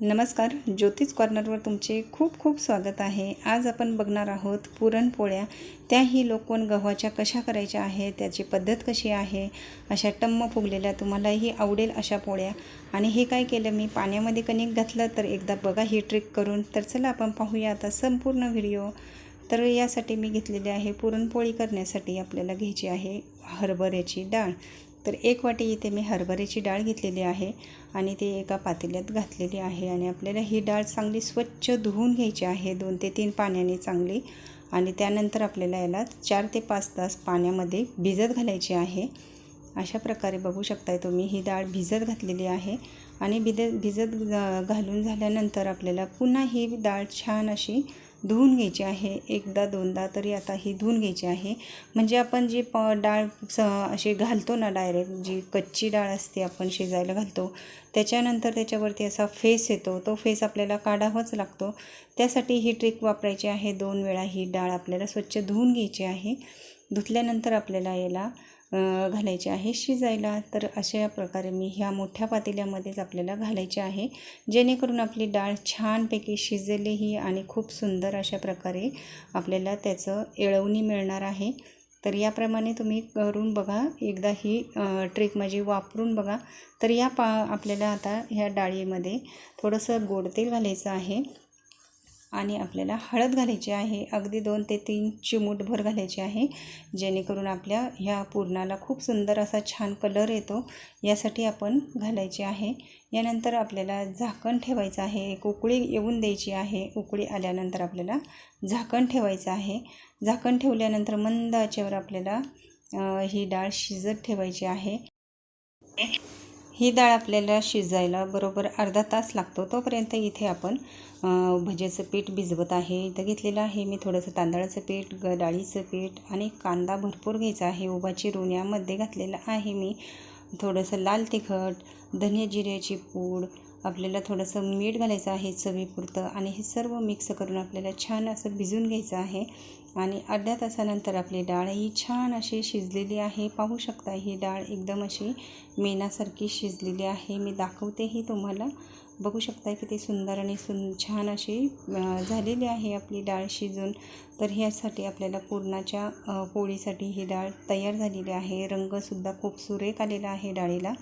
नमस्कार ज्योतिष कॉर्नरवर तुमचे खूप खूप स्वागत आहे. आज आपण बघणार आहोत पुरणपोळ्या. त्याही लोकवन गव्हाच्या कशा करायच्या आहे त्याची पद्धत कशी आहे अशा टम्म फुगलेल्या तुम्हालाही आवडेल अशा पोळ्या. आणि हे काय केलं मी पाण्यामध्ये कणिक घातलं तर एकदा बघा ही ट्रिक करून. तर चला आपण पाहूया आता संपूर्ण व्हिडिओ. तर यासाठी मी घेतलेली आहे पुरणपोळी करण्यासाठी आपल्याला घ्यायची आहे हरभऱ्याची डाळ. तर एक वाटी इथे मी हरभऱ्याची डाळ घेतलेली आहे आणि ती एका पातेल्यात घातलेली आहे आणि आपल्याला ही डाळ चांगली स्वच्छ धुवून घ्यायची आहे. दोन ते तीन पाण्याने चांगली आणि त्यानंतर आपल्याला याला चार ते पाच तास पाण्यामध्ये भिजत घालायची आहे. अशा प्रकारे बघू शकताय तुम्ही ही डाळ भिजत घातलेली आहे आणि भिजत भिजत घालून झाल्यानंतर आपल्याला पुन्हा ही डाळ छान अशी धुवून घ्यायची आहे. एकदा दोनदा तरी आता ही धुवून घ्यायची आहे. म्हणजे आपण जी प डाळ स अशी घालतो ना डायरेक्ट जी कच्ची डाळ असते आपण शिजायला घालतो त्याच्यानंतर त्याच्यावरती असा फेस येतो. तो फेस आपल्याला काढावाच लागतो. त्यासाठी ही ट्रिक वापरायची आहे. दोन वेळा ही डाळ आपल्याला स्वच्छ धुवून घ्यायची आहे. धुतल्यानंतर आपल्याला याला घालायचे आहे शिजायला. तर अशा प्रकारे मी ह्या मोठ्या पातेल्यामध्येच आपल्याला घालायचे आहे. जेणेकरून आपली डाळ छानपैकी शिजलेली आणि खूप सुंदर अशा प्रकारे आपल्याला त्याचं एळवणी मिळणार आहे. तर याप्रमाणे तुम्ही करून बघा. एकदा ही ट्रिक माझी वापरून बघा. तर या पा आपल्याला आता ह्या डाळीमध्ये थोडंसं गोड तेल घालायचं आहे. आणि आपल्याला हळद घालायची आहे. अगदी दोन ते तीन चिमूटभर घालायची आहे. जेणेकरून आपल्या ह्या पुरणाला खूप सुंदर असा छान कलर येतो. यासाठी आपण घालायचे आहे. यानंतर आपल्याला झाकण ठेवायचं आहे. एक उकळी येऊन द्यायची आहे. उकळी आल्यानंतर आपल्याला झाकण ठेवायचं आहे. झाकण ठेवल्यानंतर मंद आचेवर आपल्याला ही डाळ शिजत ठेवायची आहे. ही डाळ आपल्याला शिजायला बरोबर अर्धा तास लागतो. तोपर्यंत इथे आपण भजेचं पीठ भिजवत आहे. इथं घेतलेलं आहे मी थोडंसं तांदळाचं पीठ ग डाळीचं पीठ आणि कांदा भरपूर घ्यायचा आहे. उभा चिरून यामध्ये घातलेलं आहे मी. थोडंसं लाल तिखट धने जिऱ्याची पूड आपल्याला थोडंसं मीठ घालायचं आहे चवीपुरतं आणि हे सर्व मिक्स करून आपल्याला छान असं भिजून घ्यायचं आहे. आणि अर्ध्या तासानंतर आपली डाळ ही छान अशी शिजलेली आहे. पाहू शकता ही डाळ एकदम अशी मेनासारखी शिजलेली आहे. मी दाखवतेही तुम्हाला. बघू शकता किती सुंदर आणि सुन छान अशी झालेली आहे आपली डाळ शिजून. तर ह्यासाठी आपल्याला पुरणाच्या पोळीसाठी ही डाळ तयार झालेली आहे. रंगसुद्धा खूप सुरेख आलेला आहे डाळीला.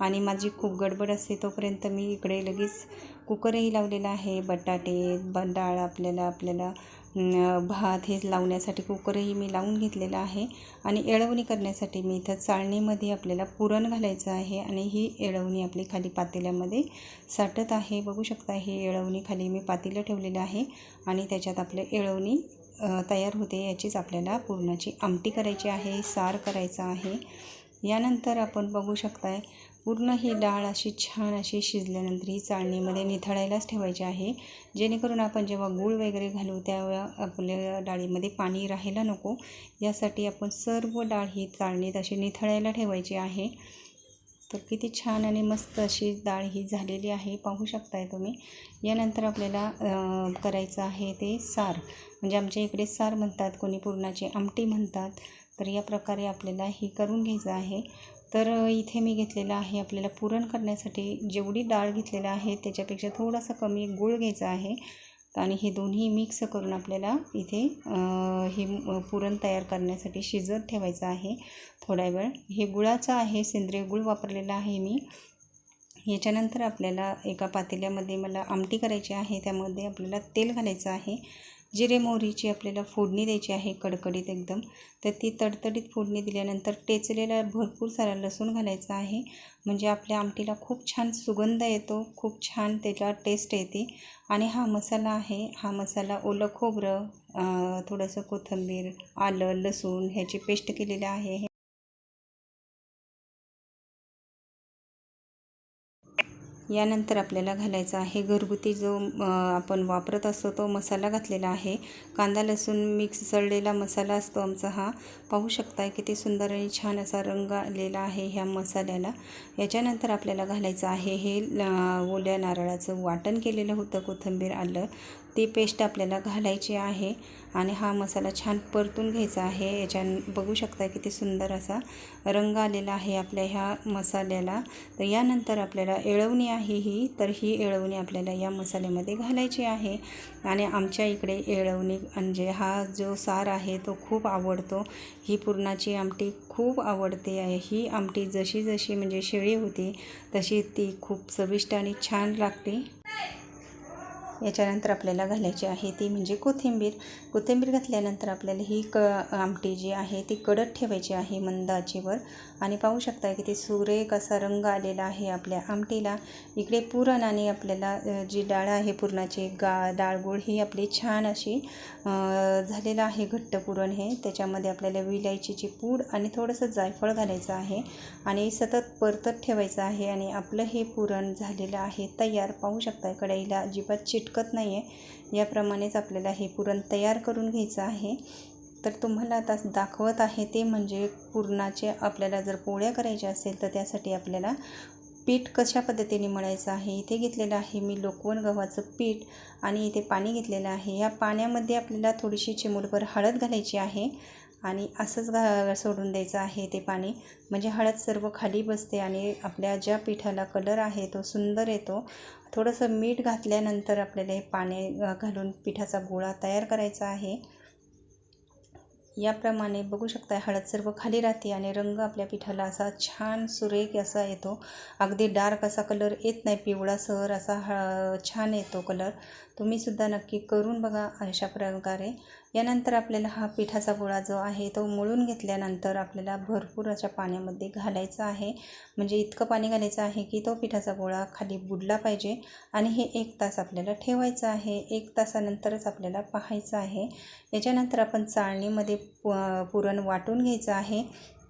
आणि माझी खूप गडबड असते तोपर्यंत मी इकडे लगेच कुकरही लावलेला आहे. बटाटे ब डाळ आपल्याला आपल्याला भात हे लावण्यासाठी कुकरही मी लावून घेतलेला आहे. आणि एळवणी करण्यासाठी मी इथं चाळणीमध्ये आपल्याला पुरण घालायचं आहे आणि ही एळवणी आपली खाली पातेल्यामध्ये साठत आहे. बघू शकता ही एळवणी खाली मी पातेलं ठेवलेलं आहे आणि त्याच्यात आपलं एळवणी तयार होते. याचीच आपल्याला पुरणाची आमटी करायची आहे सार करायचा आहे. यानंतर आपण बघू शकताय पूर्ण ही डाळ अशी छान अशी शिजल्यानंतर ही चाळणीमध्ये निथळायलाच ठेवायची आहे. जेणेकरून आपण जेव्हा गूळ वगैरे घालू त्यावेळा आपल्या डाळीमध्ये पाणी राहायला नको. यासाठी आपण सर्व डाळ ही चाळणीत अशी निथळायला ठेवायची आहे. तर किती छान आणि मस्त अशी डाळ ही झालेली आहे. पाहू शकताय तुम्ही. यानंतर आपल्याला करायचं आहे ते सार. म्हणजे आमच्या इकडे सार म्हणतात कोणी पुरणाची आमटी म्हणतात. तर या प्रकारे आपल्याला ही करून घ्यायचं आहे. तर इथे मी घेतलेलं आहे आपल्याला पुरण करण्यासाठी जेवढी डाळ घेतलेलं आहे त्याच्यापेक्षा थोडासा कमी गूळ घ्यायचा आहे. आणि हे दोन्ही मिक्स करून आपल्याला इथे हे पुरण तयार करण्यासाठी शिजत ठेवायचं आहे थोडा वेळ. हे गुळाचं आहे सेंद्रिय गुळ वापरलेला आहे मी. याच्यानंतर आपल्याला एका पातेल्यामध्ये मला आमटी करायची आहे त्यामध्ये आपल्याला तेल घालायचं आहे. जिरे मोहरीची आपल्याला फोडणी द्यायची आहे कडकडीत एकदम. तर ती तडतडीत फोडणी दिल्यानंतर टेचलेला भरपूर सारा लसूण घालायचा आहे. म्हणजे आपल्या आमटीला खूप छान सुगंध येतो खूप छान त्याला टेस्ट येते. आणि हा मसाला आहे हा मसाला ओलं खोबरं थोडंसं कोथिंबीर आलं लसूण ह्याची पेस्ट केलेली आहे. यानंतर आपल्याला घालायचा आहे घरगुती जो आपण वापरत असतो तो मसाला घातलेला आहे. कांदा लसूण मिक्स सळलेला मसाला असतो आमचा हा. पाहू शकता किती सुंदर आणि छान असा रंग आलेला आहे ह्या मसाल्याला. याच्यानंतर आपल्याला घालायचं आहे हे ओल्या नारळाचं वाटण केलेलं होतं कोथिंबीर आलं. ती पेस्ट आपल्याला घालायची आहे आणि हा मसाला छान परतून घ्यायचा आहे. याच्या बघू शकता किती सुंदर असा रंग आलेला आहे आपल्या ह्या मसाल्याला. तर यानंतर आपल्याला एळवणी आहे ही तर ही एळवणी आपल्याला या मसाल्यामध्ये घालायची आहे. आणि आमच्या इकडे येळवणी म्हणजे हा जो सार आहे तो खूप आवडतो. ही पुरणाची आमटी खूप आवडते. आहे ही आमटी जशी जशी म्हणजे शेळी होती तशी ती खूप चविष्ट आणि छान लागते. याच्यानंतर आपल्याला घालायची आहे ती म्हणजे कोथिंबीर. कोथिंबीर घातल्यानंतर आपल्याला ही क आमटी जी आहे ती कडक ठेवायची आहे मंद आचेवर आणि पाहू शकता की ते सुरेख असा रंग आलेला आहे आपल्या आमटीला. इकडे पुरण आणि आपल्याला जी डाळ आहे पुरणाची गा डाळगुळ ही आपली छान अशी झालेलं आहे घट्ट पुरण हे. त्याच्यामध्ये आपल्याला विलायचीची पूड आणि थोडंसं जायफळ घालायचं आहे आणि सतत परतत ठेवायचं आहे आणि आपलं हे पुरण झालेलं आहे तयार. पाहू शकता कढईला अजिबात चिटकत नाही आहे याप्रमाणेच आपल्याला हे पुरण तयार करून घ्यायचं आहे. तर तुम्हाला आता दाखवत आहे ते म्हणजे पुरणाचे आपल्याला जर पोळ्या करायच्या असेल तर त्यासाठी आपल्याला पीठ कशा पद्धतीने मळायचं आहे? इथे घेतलेलं आहे मी लोकवण गव्हाचं पीठ आणि इथे पाणी घेतलेलं आहे. या पाण्यामध्ये आपल्याला थोडीशी चिमूटभर हळद घालायची आहे आणि असंच घा सोडून द्यायचं आहे ते पाणी. म्हणजे हळद सर्व खाली बसते आणि आपल्या ज्या पिठाला कलर आहे तो सुंदर येतो. थोडंसं मीठ घातल्यानंतर आपल्याला हे पाणी घालून पिठाचा गोळा तयार करायचा आहे. याप्रमाणे बघू शकता हळद सर्व खाली राहते आणि रंग आपल्या पिठाला असा छान सुरेख असा येतो. अगदी डार्क असा कलर येत नाही पिवळा सर असा ह छान येतो कलर तुम्हीसुद्धा नक्की करून बघा अशा प्रकारे. यानंतर आपल्याला हा पिठाचा गोळा जो आहे तो मळून घेतल्यानंतर आपल्याला भरपूर अशा पाण्यामध्ये घालायचा आहे. म्हणजे इतकं पाणी घालायचं आहे की तो पिठाचा गोळा खाली बुडला पाहिजे आणि हे एक तास आपल्याला ठेवायचं आहे. एक तासानंतरच आपल्याला पाहायचं आहे. याच्यानंतर आपण चाळणीमध्ये पुरण वाटून घ्यायचं आहे.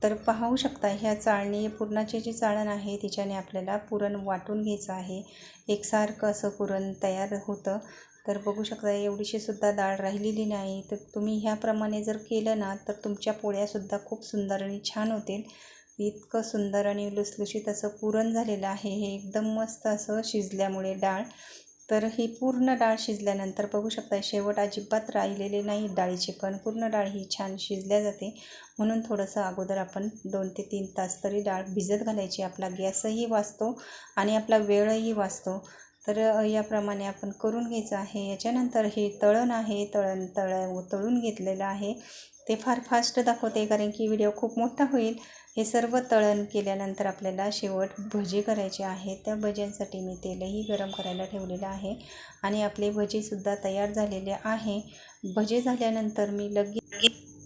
तर पाहू शकता ह्या चाळणी पुरणाची जी चाळण आहे तिच्याने आपल्याला पुरण वाटून घ्यायचं आहे. एकसारखं असं पुरण तयार होतं. तर बघू शकता एवढीशीसुद्धा डाळ राहिलेली नाही. तर तुम्ही ह्याप्रमाणे जर केलं ना तर तुमच्या पोळ्यासुद्धा खूप सुंदर आणि छान होतील. इतकं सुंदर आणि लुसलुशीत असं पुरण झालेलं आहे. हे एकदम मस्त असं शिजल्यामुळे डाळ. तर ही पूर्ण डाळ शिजल्यानंतर बघू शकता शेवट अजिबात राहिलेले नाही डाळीचे कण. पूर्ण डाळ ही छान शिजल्या जाते. म्हणून थोडंसं अगोदर आपण दोन ते तीन तास तरी डाळ भिजत घालायची. आपला गॅसही वाचतो आणि आपला वेळही वाचतो. तर याप्रमाणे आपण करून घ्यायचं आहे. याच्यानंतर हे तळण आहे. तळण तळ तळून घेतलेलं आहे. ते फार फास्ट दाखवते कारण की व्हिडिओ खूप मोठा होईल. हे सर्व तळण केल्यानंतर आपल्याला शेवट भजे करायचे आहेत. त्या भज्यांसाठी मी तेलही गरम करायला ठेवलेलं आहे आणि आपले भजेसुद्धा तयार झालेले आहे. भजे झाल्यानंतर मी लगेच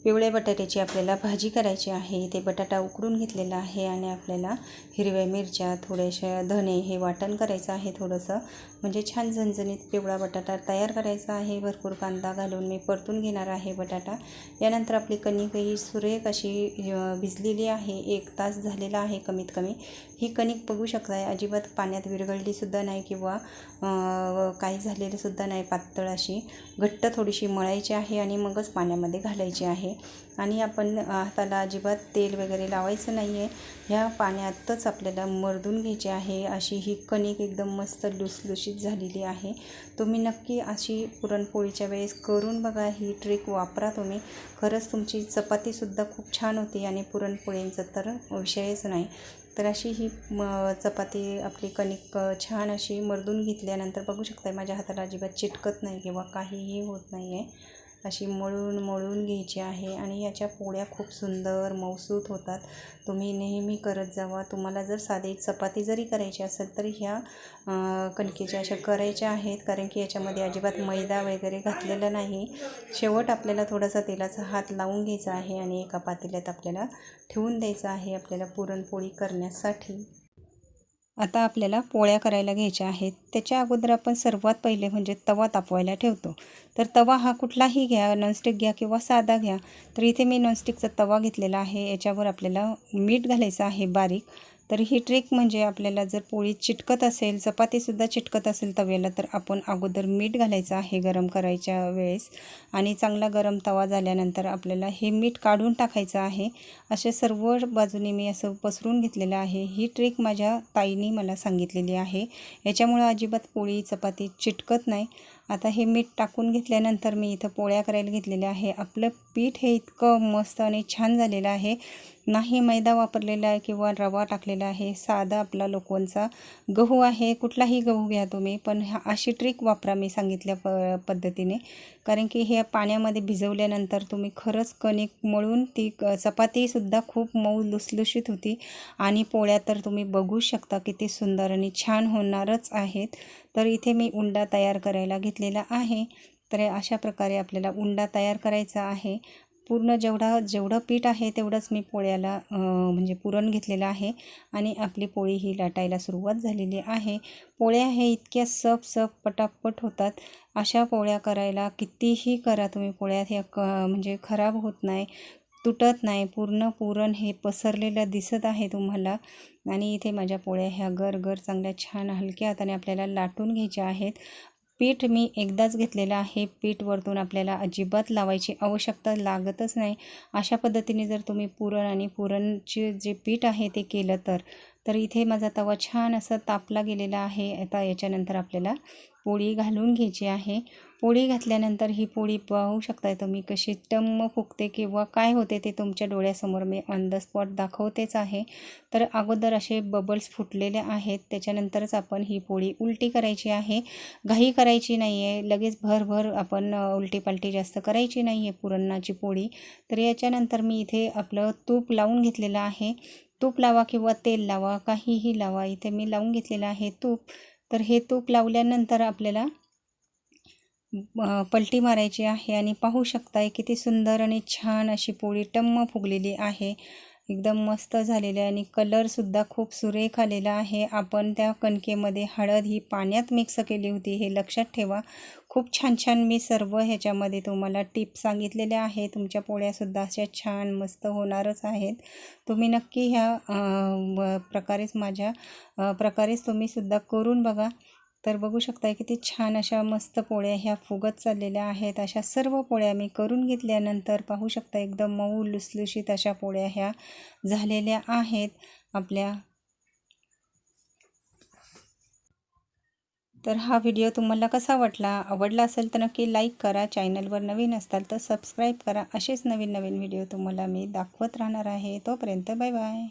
पिवळ्या बटाट्याची आपल्याला भाजी करायची आहे. ते बटाटा उकडून घेतलेला आहे आणि आपल्याला हिरव्या मिरच्या थोड्याशा धने हे वाटण करायचं आहे थोडंसं. म्हणजे छान झणझणीत पिवळा बटाटा तयार करायचा आहे. भरपूर कांदा घालून मी परतून घेणार आहे बटाटा. यानंतर आपली कणिक ही सुरेख अशी भिजलेली आहे. एक तास झालेला आहे कमीत कमी ही कणिक बघू शकताय अजिबात पाण्यात विरघळलीसुद्धा नाही किंवा काही झालेलीसुद्धा नाही पातळ अशी. घट्ट थोडीशी मळायची आहे आणि मगच पाण्यामध्ये घालायची आहे. आणि आपण हाताला अजिबात तेल वगैरे लावायचं नाही आहे ह्या पाण्यातच आपल्याला मरदून घ्यायची आहे. अशी ही कणिक एकदम मस्त लुसलुशीत झालेली आहे. तुम्ही नक्की अशी पुरणपोळीच्या वेळेस करून बघा. ही ट्रिक वापरा तुम्ही. खरंच तुमची चपातीसुद्धा खूप छान होती आणि पुरणपोळींचं तर विषयच नाही. तर अशी ही म चपाती आपली कणिक छान अशी मरदून घेतल्यानंतर बघू शकता माझ्या हाताला अजिबात चिटकत नाही किंवा काहीही होत नाही आहे अशी मळून मळून घ्यायची आहे आणि याच्या पोळ्या खूप सुंदर मऊसूत होतात. तुम्ही नेहमी करत जावा. तुम्हाला जर साधी चपाती जरी करायची असेल तर ह्या कणकेच्या अशा करायच्या आहेत. कारण की याच्यामध्ये अजिबात मैदा वगैरे घातलेला नाही. शेवट आपल्याला थोडासा तेलाचा हात लावून घ्यायचा आहे आणि एका पातेल्यात आपल्याला ठेवून द्यायचं आहे आपल्याला पुरणपोळी करण्यासाठी. आता आपल्याला पोळ्या करायला घ्यायच्या आहेत. त्याच्या अगोदर आपण सर्वात पहिले म्हणजे तवा तापवायला ठेवतो. तर तवा हा कुठलाही घ्या नॉनस्टिक घ्या किंवा साधा घ्या. तर इथे मी नॉनस्टिकचा तवा घेतलेला आहे. याच्यावर आपल्याला मीठ घालायचं आहे बारीक. तर ही ट्रिक म्हणजे आपल्याला जर पोळी चिटकत असेल चपातीसुद्धा चिटकत असेल तव्याला तर आपण अगोदर मीठ घालायचं आहे गरम करायच्या वेळेस. आणि चांगला गरम तवा झाल्यानंतर आपल्याला हे मीठ काढून टाकायचं आहे. असे सर्व बाजूने मी असं पसरून घेतलेलं आहे. ही ट्रिक माझ्या ताईनी मला सांगितलेली आहे. याच्यामुळं अजिबात पोळी चपाती चिटकत नाही. आता हे मीठ टाकून घेतल्यानंतर मी इथं पोळ्या करायला घेतलेल्या आहे. आपलं पीठ हे इतकं मस्त आणि छान झालेलं आहे. नाही मैदा वापरलेला आहे किंवा रवा टाकलेला आहे. साधा आपला लोकवनचा गहू आहे. कुठलाही गहू घ्या तुम्ही पण ह्या अशी ट्रिक वापरा मी सांगितल्या प पद्धतीने. कारण की हे पाण्यामध्ये भिजवल्यानंतर तुम्ही खरंच कणिक मळून ती क चपातीसुद्धा खूप मऊ लुसलुशीत होती. आणि पोळ्या तर तुम्ही बघू शकता किती सुंदर आणि छान होणारच आहेत. तर इथे मी उंडा तयार करायला घेतलेला आहे. तर अशा प्रकारे आपल्याला उंडा तयार करायचा आहे. पूर्ण जेवढा जेवढं पीठ आहे तेवढंच मी पोळ्याला म्हणजे पुरण घेतलेलं आहे. आणि आपली पोळी ही लाटायला सुरुवात झालेली आहे. पोळ्या हे इतक्या सप सप पटापट होतात. अशा पोळ्या करायला कितीही करा तुम्ही पोळ्यात ह्या क म्हणजे खराब होत नाही. तुटत नाही. पूर्ण पुरण हे पसरलेलं दिसत आहे तुम्हाला. आणि इथे माझ्या पोळ्या ह्या गर गर चांगल्या छान हलक्या हाताने आपल्याला लाटून घ्यायच्या आहेत. पीठ मी एकदाच घेतलेलं आहे. पीठ वरतून आपल्याला अजिबात लावायची आवश्यकता लागतच नाही. अशा पद्धतीने जर तुम्ही पुरण आणि पुरणचे जे पीठ आहे ते केलं तर तर इथे माझा तवा छान असा तापला गेलेला आहे. आता याच्यानंतर आपल्याला पोळी घालून घ्यायची आहे. पोळी घातल्यानंतर ही पोळी पाहू शकताय तुम्ही कशी टम्म फुगते किंवा काय होते ते तुमच्या डोळ्यासमोर मी ऑन द स्पॉट दाखवतेच आहे. तर अगोदर असे बबल्स फुटलेले आहेत त्याच्यानंतरच आपण ही पोळी उलटी करायची आहे. घाई करायची नाही आहे लगेच भरभर आपण उलटी पालटी जास्त करायची नाही आहे पुरणाची पोळी तर याच्यानंतर मी इथे आपलं तूप लावून घेतलेलं आहे. तूप लावा किंवा तेल लावा काहीही लावा इथे मी लावून घेतलेलं आहे तूप. तर हे तूप लावल्यानंतर आपल्याला पलटी मारायची आहे आणि पाहू शकताय किती सुंदर आणि छान अशी पोळी टम्म फुगलेली आहे. एकदम मस्त झालेली आहे आणि कलरसुद्धा खूप सुरेख आलेला आहे. आपण त्या कणकेमध्ये हळद ही पाण्यात मिक्स केली होती हे लक्षात ठेवा. खूप छान छान मी सर्व ह्याच्यामध्ये तुम्हाला टिप्स सांगितलेल्या आहे तुमच्या पोळ्यासुद्धा अशा छान मस्त होणारच आहेत. तुम्ही नक्की ह्या प्रकारेच माझ्या प्रकारेच तुम्हीसुद्धा करून बघा. तर बघू शकता किती छान अशा मस्त पोळ्या ह्या फुगत चाललेल्या आहेत. अशा सर्व पोळ्या मी करून घेतल्यानंतर पाहू शकता एकदम मऊ लुसलुशीत अशा पोळ्या ह्या झालेल्या आहेत आपल्या. तर हा व्हिडिओ तुम्हाला कसा वाटला आवडला असेल तर नक्की लाईक करा. चॅनलवर नवीन असाल तर सबस्क्राईब करा. असेच नवीन नवीन व्हिडिओ तुम्हाला मी दाखवत राहणार आहे. तोपर्यंत बाय बाय